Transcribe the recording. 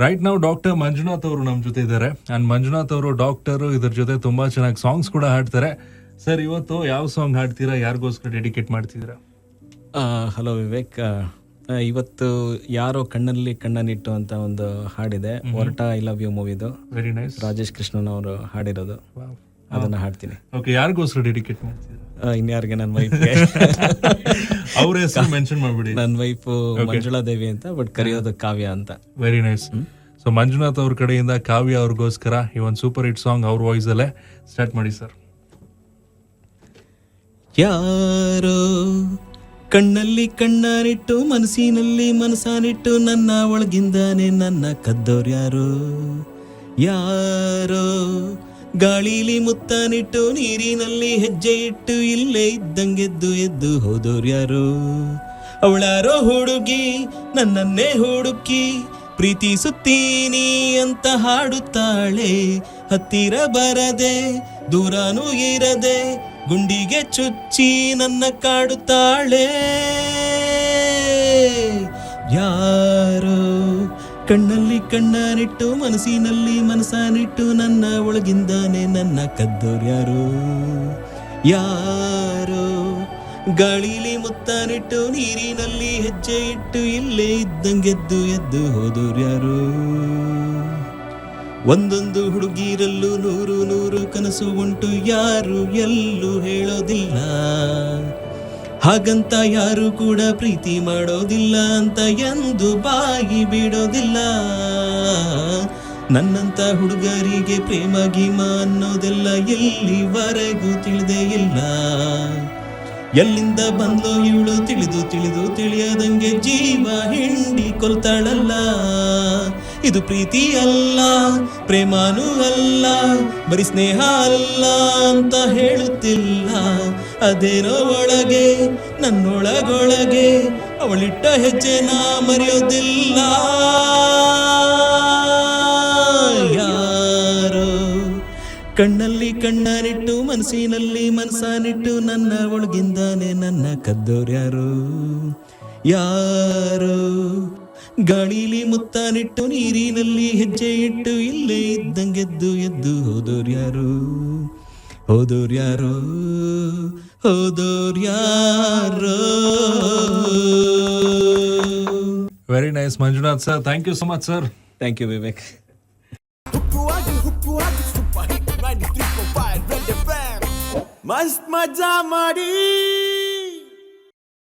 Right ನಾವು doctor Manjunath ಅವರು ನಮ್ಮ ಜೊತೆ ಇದ್ದಾರೆ. ಅಂಡ್ ಮಂಜುನಾಥ್ ಅವರು ಡಾಕ್ಟರ್ ಇದ್ರ ಜೊತೆ ತುಂಬಾ ಚೆನ್ನಾಗಿ ಸಾಂಗ್ಸ್ ಕೂಡ ಹಾಡ್ತಾರೆ. ಸರ್ ಇವತ್ತು ಯಾವ ಸಾಂಗ್ ಹಾಡ್ತೀರಾ? ಯಾರಿಗೋಸ್ಕರ ಡೆಡಿಕೇಟ್ ಮಾಡ್ತಿದ್ದೀರಾ? ಹಲೋ ವಿವೇಕ್. ಇವತ್ತು ಯಾರೋ ಕಣ್ಣಲ್ಲಿ ಕಣ್ಣನಿಟ್ಟು ಅಂತ ಒಂದು ಹಾಡಿದೆ. ಹೊರಟ ಐ ಲವ್ ಯು ಮೂವಿದು ವೆರಿ ನೈಸ್ ರಾಜೇಶ್ ಕೃಷ್ಣನ್ ಅವರು ಹಾಡಿರೋದು. ಅದನ್ನ ಹಾಡ್ತೀನಿ. ಓಕೆ ಯಾರಿಗೋಸ್ಕರ ಡೆಡಿಕೇಟ್ ಮಾಡ್ತಿದ್ದೀರಾ ಆ, ಇನ್ಯಾರಿಗೆ ನನ್ನ ವೈಫ್ಗೆ ಅವ್ರ ಹೆಸರು ಮೆನ್ಷನ್ ಮಾಡ್ಬಿಡಿ. ನನ್ನ ವೈಫ್ ಮಂಜುಳಾ ದೇವಿ ಅಂತ ಬಟ್ ಕರೆಯೋದು ಕಾವ್ಯ ಅಂತ. ವೆರಿ ನೈಸ್ ಸೊ ಮಂಜುನಾಥ್ ಅವ್ರ ಕಡೆಯಿಂದ ಕಾವ್ಯ ಅವ್ರಿಗೋಸ್ಕರ ಈ ಒಂದು ಸೂಪರ್ ಹಿಟ್ ಸಾಂಗ್ ಅವ್ರ ವಾಯ್ಸ್ ಅಲ್ಲೇ ಸ್ಟಾರ್ಟ್ ಮಾಡಿ ಸರ್ ಯಾರೋ ಕಣ್ಣಲ್ಲಿ ಕಣ್ಣಾನಿಟ್ಟು ಮನಸ್ಸಿನಲ್ಲಿ ಮನಸಾನಿಟ್ಟು ನನ್ನ ಒಳಗಿಂದಾನೆ ನನ್ನ ಕದ್ದೋರ್ಯಾರು ಯಾರೋ ಗಾಳಿಲಿ ಮುತ್ತಾನಿಟ್ಟು ನೀರಿನಲ್ಲಿ ಹೆಜ್ಜೆ ಇಟ್ಟು ಇಲ್ಲೇ ಇದ್ದಂಗೆದ್ದು ಎದ್ದು ಹೋದೋರ್ಯಾರು ಅವಳಾರೋ ಹುಡುಗಿ, ನನ್ನನ್ನೇ ಹುಡುಕಿ ಪ್ರೀತಿಸುತ್ತೀನಿ ಅಂತ ಹಾಡುತ್ತಾಳೆ. ಹತ್ತಿರ ಬರದೆ, ದೂರನೂ ಇರದೆ, ಗುಂಡಿಗೆ ಚುಚ್ಚಿ ನನ್ನ ಕಾಡುತ್ತಾಳೆ. ಕಣ್ಣಲ್ಲಿ ಕಣ್ಣನಿಟ್ಟು, ಮನಸ್ಸಿನಲ್ಲಿ ಮನಸ್ಸನಿಟ್ಟು, ನನ್ನ ಒಳಗಿಂದಾನೆ ನನ್ನ ಕದ್ದೋರ್ಯಾರು ಯಾರು? ಗಾಳಿಲಿ ಮುತ್ತಾನಿಟ್ಟು, ನೀರಿನಲ್ಲಿ ಹೆಜ್ಜೆ ಇಟ್ಟು, ಇಲ್ಲೇ ಇದ್ದಂಗೆದ್ದು ಎದ್ದು ಹೋದೋರ್ಯಾರು ಒಂದೊಂದು ಹುಡುಗಿರಲ್ಲೂ ನೂರು ನೂರು ಕನಸು ಉಂಟು, ಯಾರು ಎಲ್ಲೂ ಹೇಳೋದಿಲ್ಲ. ಹಾಗಂತ ಯಾರು ಕೂಡ ಪ್ರೀತಿ ಮಾಡೋದಿಲ್ಲ ಅಂತ ಎಂದು ಬಾಯಿ ಬಿಡೋದಿಲ್ಲ. ನನ್ನಂತ ಹುಡುಗರಿಗೆ ಪ್ರೇಮ, ಗೀಮ ಅನ್ನೋದೆಲ್ಲ ಎಲ್ಲಿವರೆಗೂ ತಿಳಿದೇ ಇಲ್ಲ. ಎಲ್ಲಿಂದ ಬಂದೋ ಇವಳು ತಿಳಿದು ತಿಳಿದು ತಿಳಿಯದಂಗೆ ಜೀವ ಹಿಂಡಿ ಕೊಲ್ತಾಳಲ್ಲ. ಇದು ಪ್ರೀತಿ ಅಲ್ಲ, ಪ್ರೇಮಾನೂ ಅಲ್ಲ, ಬರೀ ಸ್ನೇಹ ಅಲ್ಲ ಅಂತ ಹೇಳುತ್ತಿಲ್ಲ. ಅದೇನೋ ಒಳಗೆ ನನ್ನೊಳಗೊಳಗೆ, ಅವಳಿಟ್ಟ ಹೆಜ್ಜೆ ನಾ ಮರೆಯೋದಿಲ್ಲ. ಯಾರು ಕಣ್ಣಲ್ಲಿ ಕಣ್ಣನಿಟ್ಟು ಮನಸ್ಸಿನಲ್ಲಿ ಮನಸ್ಸಾನಿಟ್ಟು, ನನ್ನ ಒಳಗಿಂದಾನೆ ನನ್ನ ಕದ್ದೋರ್ಯಾರು ಯಾರು? ಗಾಳಿಲಿ ಮುತ್ತಾನಿಟ್ಟು, ನೀರಿನಲ್ಲಿ ಹೆಜ್ಜೆ ಇಟ್ಟು, ಇಲ್ಲೇ ಇದ್ದಂಗೆದ್ದು ಎದ್ದು ಹೋದೋರ್ಯಾರು ಹೋದೋರ್ಯಾರೋ ಹೋದೋರ್ಯಾರೋ very nice Manjunath sir thank you so much sir thank you Vivek ಹುಕ್ಕುವಾಗಿ ಹುಕ್ಕುವಾಗಿ ಸೂಪರ್ ಹಿಟ್ 93.5 ರೆಡ್ ಎಫ್ಎಂ ಮಸ್ತ್ ಮಜಾ ಮಾಡಿ